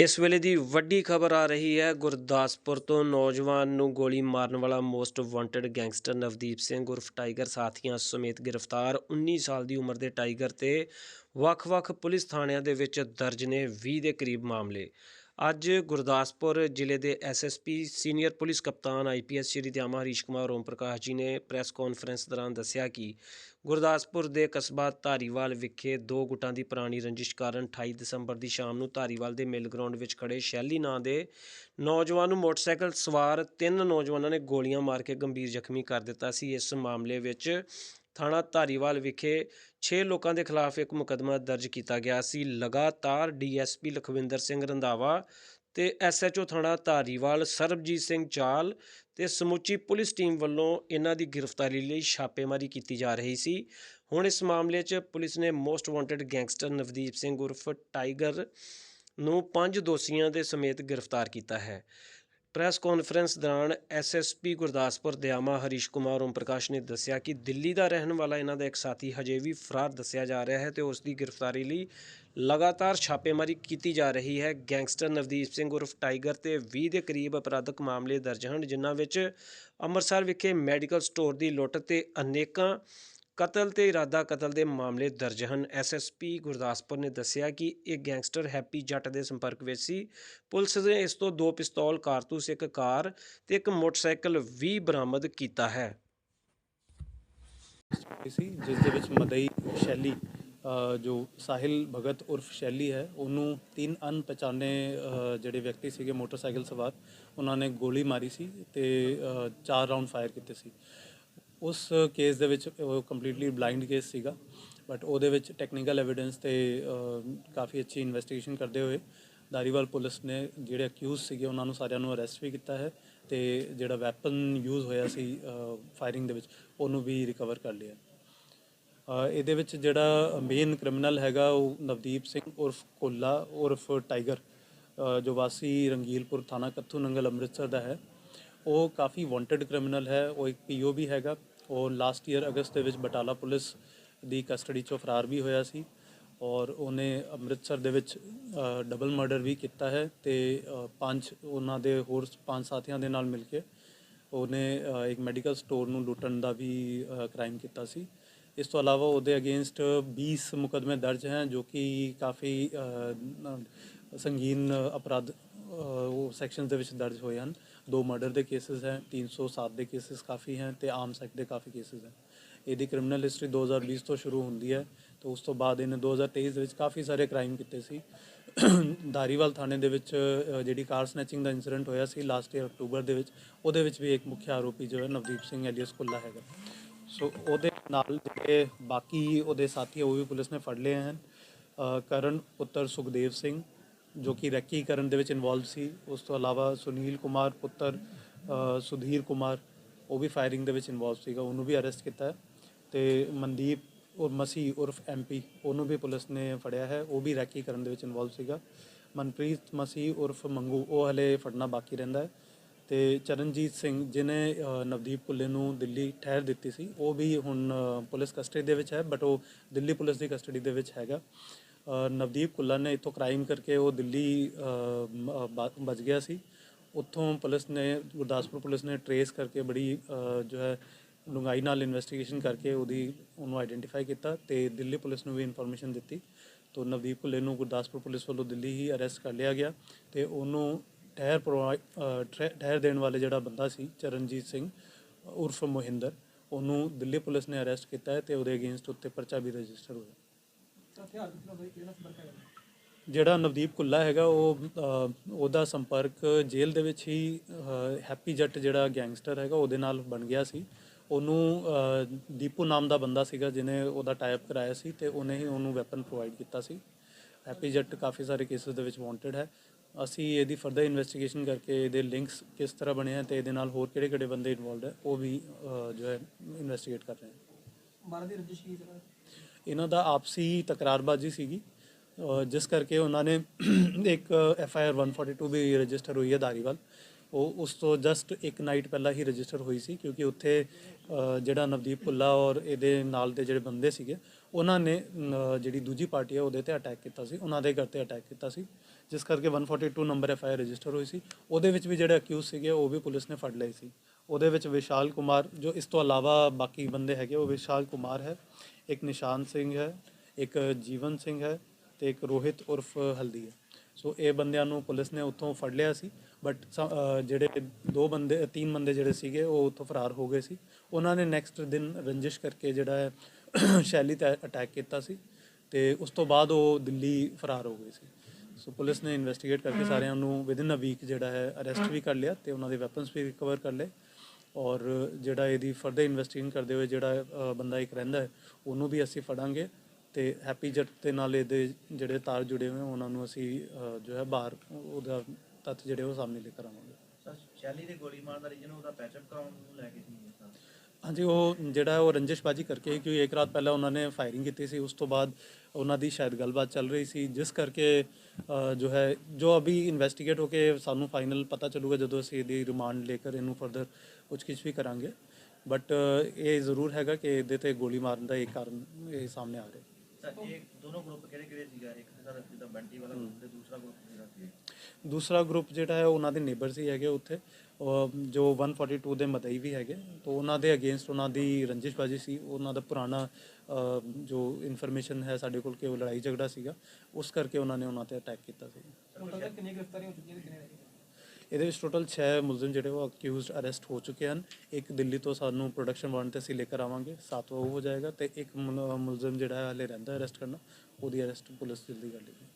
ਇਸ ਵੇਲੇ ਦੀ ਵੱਡੀ ਖਬਰ ਆ ਰਹੀ ਹੈ, ਗੁਰਦਾਸਪੁਰ ਤੋਂ ਨੌਜਵਾਨ ਨੂੰ ਗੋਲੀ ਮਾਰਨ ਵਾਲਾ most wanted gangster Navdeep Singh ਉਰਫ ਟਾਈਗਰ ਸਾਥੀਆਂ ਸਮੇਤ ਗ੍ਰਿਫਤਾਰ। 19 ਸਾਲ ਦੀ ਉਮਰ ਦੇ ਟਾਈਗਰ ਤੇ ਵੱਖ-ਵੱਖ ਪੁਲਿਸ ਥਾਣਿਆਂ ਦੇ ਵਿੱਚ ਦਰਜ ਨੇ 20 ਦੇ ਕਰੀਬ ਮਾਮਲੇ। ਅੱਜ ਗੁਰਦਾਸਪੁਰ ਜ਼ਿਲ੍ਹੇ ਦੇ ਐਸਐਸਪੀ ਸੀਨੀਅਰ ਪੁਲਿਸ ਕਪਤਾਨ ਆਈਪੀਐਸ ਸ਼੍ਰੀ ਦਿਆਮਾ ਹਰੀਸ਼ ਕੁਮਾਰ ਓਮ ਪ੍ਰਕਾਸ਼ ਜੀ ਨੇ ਪ੍ਰੈਸ ਕਾਨਫਰੰਸ ਦੌਰਾਨ ਦੱਸਿਆ ਕਿ ਗੁਰਦਾਸਪੁਰ ਦੇ ਕਸਬਾ ਧਾਰੀਵਾਲ ਵਿਖੇ ਦੋ ਗੁੱਟਾਂ ਦੀ ਪੁਰਾਣੀ ਰੰਜਿਸ਼ ਕਾਰਨ 28 ਦਸੰਬਰ ਦੀ ਸ਼ਾਮ ਨੂੰ ਧਾਰੀਵਾਲ ਦੇ ਮਿਲ ਗਰਾਊਂਡ ਵਿੱਚ ਖੜੇ ਸ਼ੈਲੀ ਨਾਂ ਦੇ ਨੌਜਵਾਨ ਨੂੰ ਮੋਟਰਸਾਈਕਲ ਸਵਾਰ ਤਿੰਨ ਨੌਜਵਾਨਾਂ ਨੇ ਗੋਲੀਆਂ ਮਾਰ ਕੇ ਗੰਭੀਰ ਜ਼ਖਮੀ ਕਰ ਦਿੱਤਾ ਸੀ। ਇਸ ਮਾਮਲੇ ਵਿੱਚ ਥਾਣਾ ਧਾਰੀਵਾਲ ਵਿਖੇ 6 ਲੋਕਾਂ ਦੇ ਖਿਲਾਫ ਇੱਕ ਮੁਕੱਦਮਾ ਦਰਜ ਕੀਤਾ ਗਿਆ ਸੀ। ਲਗਾਤਾਰ ਡੀਐਸਪੀ ਲਖਵਿੰਦਰ ਸਿੰਘ ਰੰਧਾਵਾ ਤੇ ਐਸਐਚਓ ਥਾਣਾ ਧਾਰੀਵਾਲ ਸਰਬਜੀਤ ਸਿੰਘ ਚਾਲ ਤੇ ਸਮੁੱਚੀ ਪੁਲਿਸ ਟੀਮ ਵੱਲੋਂ ਇਹਨਾਂ ਦੀ ਗ੍ਰਿਫਤਾਰੀ ਲਈ ਛਾਪੇਮਾਰੀ ਕੀਤੀ ਜਾ ਰਹੀ ਸੀ। ਹੁਣ ਇਸ ਮਾਮਲੇ 'ਚ ਪੁਲਿਸ ਨੇ most wanted gangster Navdeep Singh ਉਰਫ ਟਾਈਗਰ ਨੂੰ ਪੰਜ ਦੋਸ਼ੀਆਂ ਦੇ ਸਮੇਤ ਗ੍ਰਿਫਤਾਰ ਕੀਤਾ ਹੈ। ਪ੍ਰੈਸ ਕਾਨਫਰੰਸ ਦੌਰਾਨ ਐਸਐਸਪੀ ਗੁਰਦਾਸਪੁਰ ਦਿਆਮਾ ਹਰੀਸ਼ ਕੁਮਾਰ ਓਮ ਪ੍ਰਕਾਸ਼ ਨੇ ਦੱਸਿਆ ਕਿ ਦਿੱਲੀ ਦਾ ਰਹਿਣ ਵਾਲਾ ਇਹਨਾਂ ਦਾ ਇੱਕ ਸਾਥੀ ਹਜੇ ਵੀ ਫਰਾਰ ਦੱਸਿਆ ਜਾ ਰਿਹਾ ਹੈ ਤੇ ਉਸ ਦੀ ਗ੍ਰਿਫਤਾਰੀ ਲਈ ਲਗਾਤਾਰ ਛਾਪੇਮਾਰੀ ਕੀਤੀ ਜਾ ਰਹੀ ਹੈ। ਗੈਂਗਸਟਰ ਨਵਦੀਪ ਸਿੰਘ ਉਰਫ ਟਾਈਗਰ ਤੇ 20 ਦੇ ਕਰੀਬ ਅਪਰਾਧਕ ਮਾਮਲੇ ਦਰਜ ਹਨ, ਜਿਨ੍ਹਾਂ ਵਿੱਚ ਅੰਮ੍ਰਿਤਸਰ ਵਿਖੇ ਮੈਡੀਕਲ ਸਟੋਰ ਦੀ ਲੁੱਟ ਤੇ ਅਨੇਕਾਂ ਕਤਲ ਤੇ ਇਰਾਦਾ ਕਤਲ ਦੇ ਮਾਮਲੇ ਦਰਜ ਹਨ। ਐਸਐਸਪੀ ਗੁਰਦਾਸਪੁਰ ਨੇ ਦੱਸਿਆ ਕਿ ਇਹ ਗੈਂਗਸਟਰ ਹੈਪੀ ਜੱਟ ਦੇ ਸੰਪਰਕ ਵਿੱਚ ਸੀ। ਪੁਲਿਸ ਨੇ ਇਸ ਤੋਂ ਦੋ ਪਿਸਤੌਲ ਕਾਰਤੂਸ ਇੱਕ ਕਾਰ ਤੇ ਇੱਕ ਮੋਟਰਸਾਈਕਲ ਵੀ ਬਰਾਮਦ ਕੀਤਾ ਹੈ। ਹੋਈ ਸੀ ਜਿਸ ਦੇ ਵਿੱਚ ਮਦਈ ਸ਼ੈਲੀ ਅ, ਜੋ ਸਾਹਿਲ ਭਗਤ ਉਰਫ ਸ਼ੈਲੀ ਹੈ ਉਹਨੂੰ ਤਿੰਨ ਅਣਪਛਾਣੇ ਅ, ਜਿਹੜੇ ਵਿਅਕਤੀ ਸੀਗੇ ਮੋਟਰਸਾਈਕਲ ਸਵਾਰ ਉਹਨਾਂ ਨੇ ਗੋਲੀ ਮਾਰੀ ਸੀ ਤੇ ਅ, ਚਾਰ ਰਾਉਂਡ ਫਾਇਰ ਕੀਤੇ ਸੀ। ਉਸ ਕੇਸ ਦੇ ਵਿੱਚ ਉਹ ਕੰਪਲੀਟਲੀ ਬਲਾਈਂਡ ਕੇਸ ਸੀਗਾ ਬਟ ਉਹਦੇ ਵਿੱਚ ਟੈਕਨੀਕਲ ਐਵੀਡੈਂਸ ਤੇ ਕਾਫੀ ਅੱਛੀ ਇਨਵੈਸਟੀਗੇਸ਼ਨ ਕਰਦੇ ਹੋਏ ਦਾਰੀਵਾਲ ਪੁਲਿਸ ਨੇ ਜਿਹੜੇ ਅਕਿਊਜ਼ ਸੀਗੇ ਉਹਨਾਂ ਨੂੰ ਸਾਰਿਆਂ ਨੂੰ ਅਰੈਸਟ ਵੀ ਕੀਤਾ ਹੈ ਤੇ ਜਿਹੜਾ ਵੈਪਨ ਯੂਜ਼ ਹੋਇਆ ਸੀ ਫਾਇਰਿੰਗ ਦੇ ਵਿੱਚ ਉਹਨੂੰ ਵੀ ਰਿਕਵਰ ਕਰ ਲਿਆ। ਇਹਦੇ ਵਿੱਚ ਜਿਹੜਾ ਮੇਨ ਕ੍ਰਿਮੀਨਲ ਹੈਗਾ ਉਹ ਨਵਦੀਪ ਸਿੰਘ ਉਰਫ ਕੋਲਾ ਉਰਫ ਟਾਈਗਰ ਜੋ ਵਾਸੀ ਰੰਗੀਲਪੁਰ ਥਾਣਾ ਕੱਥੂ ਨੰਗਲ ਅੰਮ੍ਰਿਤਸਰ ਦਾ ਹੈ। ਉਹ ਕਾਫੀ ਵਾਂਟਡ ਕ੍ਰਿਮੀਨਲ ਹੈ, ਉਹ ਇੱਕ ਪੀਓ ਵੀ ਹੈਗਾ ਉਹ ਲਾਸਟ ਈਅਰ ਅਗਸਤ ਦੇ ਵਿੱਚ ਬਟਾਲਾ ਪੁਲਿਸ ਦੀ ਕਸਟਡੀ ਚੋਂ ਫਰਾਰ ਵੀ ਹੋਇਆ ਸੀ ਔਰ ਉਹਨੇ ਅੰਮ੍ਰਿਤਸਰ ਦੇ ਵਿੱਚ ਡਬਲ ਮਰਡਰ ਵੀ ਕੀਤਾ ਹੈ ਤੇ ਪੰਜ ਉਹਨਾਂ ਦੇ ਹੋਰ ਪੰਜ ਸਾਥੀਆਂ ਦੇ ਨਾਲ ਮਿਲ ਕੇ ਉਹਨੇ ਇੱਕ ਮੈਡੀਕਲ ਸਟੋਰ ਨੂੰ ਲੁੱਟਣ ਦਾ ਵੀ ਕ੍ਰਾਈਮ ਕੀਤਾ ਸੀ। ਇਸ ਤੋਂ ਇਲਾਵਾ ਉਹਦੇ ਅਗੇਂਸਟ 20 ਮੁਕਦਮੇ ਦਰਜ ਹਨ ਜੋ ਕਿ ਕਾਫੀ ਸੰਗੀਨ ਅਪਰਾਧ ਉਹ ਸੈਕਸ਼ਨ ਦੇ ਵਿੱਚ ਦਰਜ ਹੋਏ ਹਨ। ਦੋ ਮਰਡਰ ਦੇ ਕੇਸਸ ਹੈ 307 ਦੇ ਕੇਸਸ ਕਾਫੀ ਹੈ ਤੇ ਆਮ ਸੈਕਟ ਦੇ ਕਾਫੀ ਕੇਸਸ ਹੈ। ਇਹਦੀ ਕ੍ਰਿਮੀਨਲ ਹਿਸਟਰੀ 2020 ਤੋਂ ਸ਼ੁਰੂ ਹੁੰਦੀ ਹੈ ਤੇ ਉਸ ਤੋਂ ਬਾਅਦ ਇਹਨੇ 2023 ਦੇ ਵਿੱਚ ਕਾਫੀ ਸਾਰੇ ਕ੍ਰਾਈਮ ਕੀਤੇ ਸੀ। ਧਾਰੀਵਾਲ ਥਾਣੇ ਦੇ ਵਿੱਚ ਜਿਹੜੀ ਕਾਰ ਸਨੈਚਿੰਗ ਦਾ ਇਨਸੀਡੈਂਟ ਹੋਇਆ ਸੀ ਲਾਸਟ ਈਅਰ ਅਕਤੂਬਰ ਦੇ ਵਿੱਚ, ਉਹਦੇ ਵਿੱਚ ਵੀ ਇੱਕ ਮੁੱਖ ਆਰੋਪੀ ਜੋ ਹੈ ਨਵਦੀਪ ਸਿੰਘ ਐਲੀਅਸ ਕੁੱਲਾ ਹੈਗਾ। ਸੋ ਉਹਦੇ ਨਾਲ ਜਿਹੜੇ ਬਾਕੀ ਉਹਦੇ ਸਾਥੀ ਉਹ ਵੀ ਪੁਲਿਸ ਨੇ ਫੜ ਲਏ ਹਨ। ਕਰਨ ਪੁੱਤਰ ਸੁਖਦੇਵ ਸਿੰਘ ਜੋ ਕਿ ਰੈਕੀ ਕਰਨ ਦੇ ਵਿੱਚ ਇਨਵੋਲਵ ਸੀ, ਉਸ ਤੋਂ ਇਲਾਵਾ ਸੁਨੀਲ ਕੁਮਾਰ ਪੁੱਤਰ ਸੁਧੀਰ ਕੁਮਾਰ, ਉਹ ਵੀ ਫਾਇਰਿੰਗ ਦੇ ਵਿੱਚ ਇਨਵੋਲਵ ਸੀਗਾ, ਉਹਨੂੰ ਵੀ ਅਰੈਸਟ ਕੀਤਾ ਹੈ ਤੇ ਮਨਦੀਪ ਔਰ ਮਸੀਹ ਉਰਫ ਐਮਪੀ ਉਹਨੂੰ ਵੀ ਪੁਲਿਸ ਨੇ ਫੜਿਆ ਹੈ, ਉਹ ਵੀ ਰੈਕੀ ਕਰਨ ਦੇ ਵਿੱਚ ਇਨਵੋਲਵ ਸੀਗਾ। ਮਨਪ੍ਰੀਤ ਮਸੀ ਉਰਫ ਮੰਗੂ, ਉਹ ਹਲੇ ਫੜਨਾ ਬਾਕੀ ਰਹਿੰਦਾ ਹੈ ਤੇ ਚਰਨਜੀਤ ਸਿੰਘ ਜਿਨੇ ਨਵਦੀਪ ਪੁੱਲੇ ਨੂੰ ਦਿੱਲੀ ਠਹਿਰ ਦਿੱਤੀ ਸੀ, ਉਹ ਵੀ ਹੁਣ ਪੁਲਿਸ ਕਸਟਡੀ ਦੇ ਵਿੱਚ ਹੈ ਬਟ ਉਹ ਦਿੱਲੀ ਪੁਲਿਸ ਦੀ ਕਸਟਡੀ ਦੇ ਵਿੱਚ ਹੈਗਾ। ਨਵਦੀਪ ਕੁੱਲਾ ਨੇ ਇੱਥੋਂ ਕ੍ਰਾਈਮ ਕਰਕੇ ਉਹ ਦਿੱਲੀ ਬਚ ਗਿਆ ਸੀ। ਉੱਥੋਂ ਪੁਲਿਸ ਨੇ, ਗੁਰਦਾਸਪੁਰ ਪੁਲਿਸ ਨੇ ਟਰੇਸ ਕਰਕੇ ਬੜੀ ਜੋ ਹੈ ਡੂੰਘਾਈ ਨਾਲ ਇਨਵੈਸਟੀਗੇਸ਼ਨ ਕਰਕੇ ਉਹਦੀ, ਉਹਨੂੰ ਆਈਡੈਂਟੀਫਾਈ ਕੀਤਾ ਤੇ ਦਿੱਲੀ ਪੁਲਿਸ ਨੂੰ ਵੀ ਇਨਫੋਰਮੇਸ਼ਨ ਦਿੱਤੀ। ਤੋਂ ਨਵਦੀਪ ਕੁੱਲੇ ਨੂੰ ਗੁਰਦਾਸਪੁਰ ਪੁਲਿਸ ਵੱਲੋਂ ਦਿੱਲੀ ਹੀ ਅਰੈਸਟ ਕਰ ਲਿਆ ਗਿਆ ਤੇ ਉਹਨੂੰ ਠਹਿਰ ਪ੍ਰੋਵਾਈਡ ਠਹਿਰ ਦੇਣ ਵਾਲੇ ਜਿਹੜਾ ਬੰਦਾ ਸੀ, ਚਰਨਜੀਤ ਸਿੰਘ, ਉਰਫ ਮੋਹਿੰਦਰ, ਉਹਨੂੰ ਦਿੱਲੀ ਪੁਲਿਸ ਨੇ ਅਰੈਸਟ ਕੀਤਾ ਹੈ ਤੇ ਉਹਦੇ ਅਗੇਂਸਟ ਉੱਤੇ ਪਰਚਾ ਵੀ ਰਜਿਸਟਰ ਹੋਇਆ। ਜਿਹੜਾ ਨਵਦੀਪ ਕੁੱਲਾ ਹੈਗਾ ਉਹ ਉਹਦਾ ਸੰਪਰਕ ਜੇਲ੍ਹ ਦੇ ਵਿੱਚ ਹੀ ਹੈਪੀ ਜੱਟ ਜਿਹੜਾ ਗੈਂਗਸਟਰ ਹੈਗਾ ਉਹਦੇ ਨਾਲ ਬਣ ਗਿਆ ਸੀ। ਉਹਨੂੰ ਦੀਪੂ ਨਾਮ ਦਾ ਬੰਦਾ ਸੀਗਾ ਜਿਹਨੇ ਉਹਦਾ ਟਾਈਪ ਕਰਾਇਆ ਸੀ ਤੇ ਉਹਨੇ ਹੀ ਉਹਨੂੰ ਵੈਪਨ ਪ੍ਰੋਵਾਈਡ ਕੀਤਾ ਸੀ। ਹੈਪੀ ਜੱਟ ਕਾਫੀ ਸਾਰੇ ਕੇਸਿਸ ਦੇ ਵਿੱਚ ਵਾਂਟਡ ਹੈ। ਅਸੀਂ ਇਹਦੀ ਫਰਦਰ ਇਨਵੈਸਟੀਗੇਸ਼ਨ ਕਰਕੇ ਇਹਦੇ ਲਿੰਕਸ ਕਿਸ ਤਰ੍ਹਾਂ ਬਣੇ ਹਨ ਤੇ ਇਹਦੇ ਨਾਲ ਹੋਰ ਕਿਹੜੇ-ਕਿਹੜੇ ਬੰਦੇ ਇਨਵੋਲਡ ਹੈ ਉਹ ਵੀ ਜੋ ਹੈ ਇਨਵੈਸਟੀਗੇਟ ਕਰ ਰਹੇ ਹਾਂ। ਮਾਰਨ ਦੀ ਰੰਜਿਸ਼ ਕੀ ਇਹਨਾਂ ਦਾ ਆਪਸੀ ਤਕਰਾਰਬਾਜ਼ੀ ਸੀਗੀ। ਜਿਸ ਕਰਕੇ ਉਹਨਾਂ ਨੇ ਇੱਕ ਐਫ ਆਈ ਆਰ 142 ਵੀ ਰਜਿਸਟਰ ਹੋਈ ਹੈ ਧਾਰੀਵਾਲ। ਉਹ ਉਸ ਤੋਂ ਜਸਟ ਇੱਕ ਨਾਈਟ ਪਹਿਲਾਂ ਹੀ ਰਜਿਸਟਰ ਹੋਈ ਸੀ ਕਿਉਂਕਿ ਉੱਥੇ ਜਿਹੜਾ ਨਵਦੀਪ ਭੁੱਲਾ ਔਰ ਇਹਦੇ ਨਾਲ ਦੇ ਜਿਹੜੇ ਬੰਦੇ ਸੀਗੇ, ਉਹਨਾਂ ਨੇ ਜਿਹੜੀ ਦੂਜੀ ਪਾਰਟੀ ਹੈ ਉਹਦੇ ਤੇ ਅਟੈਕ ਕੀਤਾ ਸੀ। ਉਹਨਾਂ ਦੇ ਘਰ ਤੇ ਅਟੈਕ ਕੀਤਾ ਸੀ। ਜਿਸ ਕਰਕੇ 142 number F I R register ਹੋਈ ਸੀ। ਉਹਦੇ ਵਿੱਚ ਵੀ ਜਿਹੜੇ ਅਕਿਊਜ਼ ਸੀਗੇ, ਉਹ ਵੀ ਪੁਲਿਸ ਨੇ ਫੜ ਲਏ ਸੀ। ਉਹਦੇ ਵਿੱਚ ਵਿਸ਼ਾਲ ਕੁਮਾਰ, ਜੋ ਇਸ ਤੋਂ ਇਲਾਵਾ ਬਾਕੀ ਬੰਦੇ ਹੈਗੇ, ਉਹ ਵਿਸ਼ਾਲ ਕੁਮਾਰ ਹੈ। ਇੱਕ ਨਿਸ਼ਾਨ ਸਿੰਘ ਹੈ, ਇੱਕ ਜੀਵਨ ਸਿੰਘ ਹੈ ਤੇ ਇੱਕ ਰੋਹਿਤ ਉਰਫ ਹਲਦੀ ਹੈ। ਸੋ ਇਹ ਬੰਦਿਆਂ ਨੂੰ ਪੁਲਿਸ ਨੇ ਉੱਥੋਂ ਫੜ ਲਿਆ ਸੀ ਬਟ ਜਿਹੜੇ ਦੋ ਬੰਦੇ, ਤਿੰਨ ਬੰਦੇ ਜਿਹੜੇ ਸੀਗੇ, ਉਹ ਉੱਥੋਂ ਫਰਾਰ ਹੋ ਗਏ ਸੀ। ਉਹਨਾਂ ਨੇ ਨੈਕਸਟ ਦਿਨ ਰੰਜਿਸ਼ ਕਰਕੇ ਜਿਹੜਾ ਹੈ, ਸ਼ੈਲੀ ਤੇ ਅਟੈਕ ਕੀਤਾ ਸੀ ਤੇ ਉਸ ਤੋਂ ਬਾਅਦ ਉਹ ਦਿੱਲੀ ਫਰਾਰ ਹੋ ਗਏ ਸੀ। ਸੋ ਪੁਲਿਸ ਨੇ ਇਨਵੈਸਟੀਗੇਟ ਕਰਕੇ ਸਾਰਿਆਂ ਨੂੰ ਵਿਦਿਨ ਅ ਵੀਕ ਜਿਹੜਾ ਹੈ ਅਰੈਸਟ ਵੀ ਕਰ ਲਿਆ ਤੇ ਉਹਨਾਂ ਦੇ ਵੈਪਨਸ ਵੀ ਰਿਕਵਰ ਕਰ ਲਏ। ਔਰ ਜਿਹੜਾ ਇਹਦੀ ਫਰਦਰ ਇਨਵੈਸਟੀਗੇਸ਼ਨ ਕਰਦੇ ਹੋਏ ਜਿਹੜਾ ਬੰਦਾ ਇੱਕ ਰਹਿੰਦਾ ਹੈ, ਉਹਨੂੰ ਵੀ ਅਸੀਂ ਫੜਾਂਗੇ ਤੇ ਹੈਪੀ ਜੱਟ ਦੇ ਨਾਲ ਇਹਦੇ ਜਿਹੜੇ ਤਾਰ ਜੁੜੇ ਹੋਏ ਉਹਨਾਂ ਨੂੰ ਅਸੀਂ ਜੋ ਹੈ ਬਾਹਰ, ਉਹਦਾ ਤੱਥ ਜਿਹੜੇ ਉਹ ਸਾਹਮਣੇ ਲੈ ਕੇ ਆਵਾਂਗੇ। ਸਰ, ਸ਼ੈਲੀ ਦੇ ਗੋਲੀ ਮਾਰਨ ਦਾ ਰੀਜਨ ਉਹਦਾ ਪੈਚਅਪ ਕਰਾਉਣ ਨੂੰ ਲੈ ਕੇ ਸੀ। ਹਾਂਜੀ ਉਹ ਜਿਹੜਾ ਉਹ ਰੰਜਿਸ਼ਬਾਜੀ ਕਰਕੇ ਕਿਉਂਕਿ ਇੱਕ ਰਾਤ ਪਹਿਲਾਂ ਉਹਨਾਂ ਨੇ ਫਾਇਰਿੰਗ ਕੀਤੀ ਸੀ ਉਸ ਤੋਂ ਬਾਅਦ ਉਹਨਾਂ ਦੀ ਸ਼ਾਇਦ ਗੱਲਬਾਤ ਚੱਲ ਰਹੀ ਸੀ ਜਿਸ ਕਰਕੇ ਅ, ਜੋ ਹੈ ਜੋ ਅਭੀ ਇਨਵੈਸਟੀਗੇਟ ਹੋ ਕੇ ਸਾਨੂੰ ਫਾਈਨਲ ਪਤਾ ਚੱਲੂਗਾ ਜਦੋਂ ਅਸੀਂ ਇਹਦੀ ਰਿਮਾਂਡ ਲੈ ਕੇ ਇਹਨੂੰ ਫਰਦਰ ਪੁੱਛਗਿੱਛ ਵੀ ਕਰਾਂਗੇ। ਬਟ ਇਹ ਜ਼ਰੂਰ ਹੈਗਾ ਕਿ ਇਹਦੇ ਤੇ ਗੋਲੀ ਮਾਰਨ ਦਾ ਇਹ ਕਾਰਨ ਇਹ ਸਾਹਮਣੇ ਆ ਰਿਹਾ। ਸਰ ਇਹ ਦੋਨੋਂ ਗਰੁੱਪ ਕਿਹੜੇ ਕਿਹੜੇ ਸੀਗਾ? ਇੱਕ ਤੇ ਸਰ ਜਿੱਦਾਂ ਬੰਟੀ ਵਾਲਾ group ਤੇ ਦੂਸਰਾ ਗਰੁੱਪ ਜਿਹੜਾ ਸੀ। ਦੂਸਰਾ ਗਰੁੱਪ ਜਿਹੜਾ ਹੈ ਉਹਨਾਂ ਦੇ ਨੇਬਰਸ ਹੀ ਹੈਗੇ ਉੱਥੇ। ਜੋ 142 ਦੇ ਮਦਈ ਵੀ ਹੈਗੇ। ਤੋਂ ਉਹਨਾਂ ਦੇ ਅਗੇਂਸਟ ਉਹਨਾਂ ਦੀ ਰੰਜਿਸ਼ਬਾਜੀ ਸੀ। ਉਹਨਾਂ ਦਾ ਪੁਰਾਣਾ ਜੋ ਇਨਫੋਰਮੇਸ਼ਨ ਹੈ ਸਾਡੇ ਕੋਲ ਕਿ ਉਹ ਲੜਾਈ ਝਗੜਾ ਸੀਗਾ ਉਸ ਕਰਕੇ ਉਹਨਾਂ ਨੇ ਉਹਨਾਂ ਤੇ ਅਟੈਕ ਕੀਤਾ ਸੀ। ਕਿੰਨੀ ਗ੍ਰਿਫਤਾਰੀਆਂ ਹੋ ਚੁੱਕੀਆਂ ਕਿੰਨੇ ਇਹਦੇ ਵਿੱਚ ਟੋਟਲ 6 ਮੁਲਜ਼ਮ ਜਿਹੜੇ ਉਹ ਅਕਿਊਜ਼ਡ ਅਰੈਸਟ ਹੋ ਚੁੱਕੇ ਹਨ। ਇੱਕ ਦਿੱਲੀ ਤੋਂ ਸਾਨੂੰ ਪ੍ਰੋਡਕਸ਼ਨ ਵਾਰੰਟ ਤੇ ਅਸੀਂ ਲੈ ਕੇ ਆਵਾਂਗੇ। ਸਾਤਵਾਂ ਉਹ ਹੋ ਜਾਏਗਾ ਤੇ ਇੱਕ ਮੁਲ- ਮੁਲਜ਼ਮ ਜਿਹੜਾ ਹੈ ਹਲੇ ਰਹਿੰਦਾ ਅਰੈਸਟ ਕਰਨਾ ਉਹਦੀ ਅਰੈਸਟ ਪੁਲਿਸ ਜਲਦੀ ਕਰ ਲੇਗੀ